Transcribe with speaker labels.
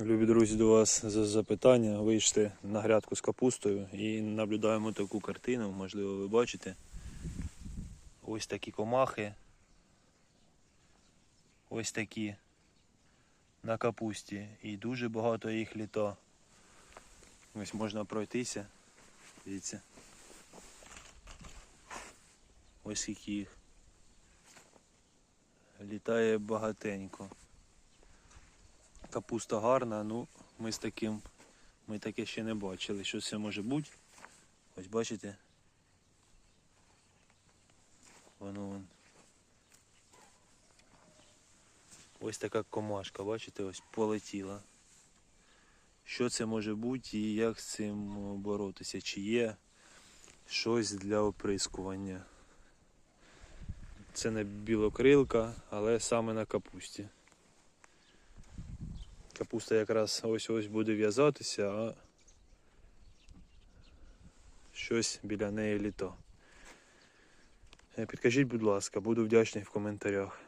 Speaker 1: Любі друзі, до вас за запитання. Вийшли на грядку з капустою і наблюдаємо таку картину, можливо, ви бачите. Ось такі комахи. Ось такі на капусті. І дуже багато їх літа. Ось можна пройтися. Дивіться. Ось скільки їх. Літає багатенько. Капуста гарна, ну ми з таким, ми таке ще не бачили. Що це може бути? Ось бачите? Воно вон. Ось така комашка, бачите, ось полетіла. Що це може бути і як з цим боротися? Чи є щось для оприскування? Це не білокрилка, але саме на капусті. Капуста якраз ось ось буде в'язатися, а щось біля неї літо. Е, Підкажіть, будь ласка, буду вдячний в коментарях.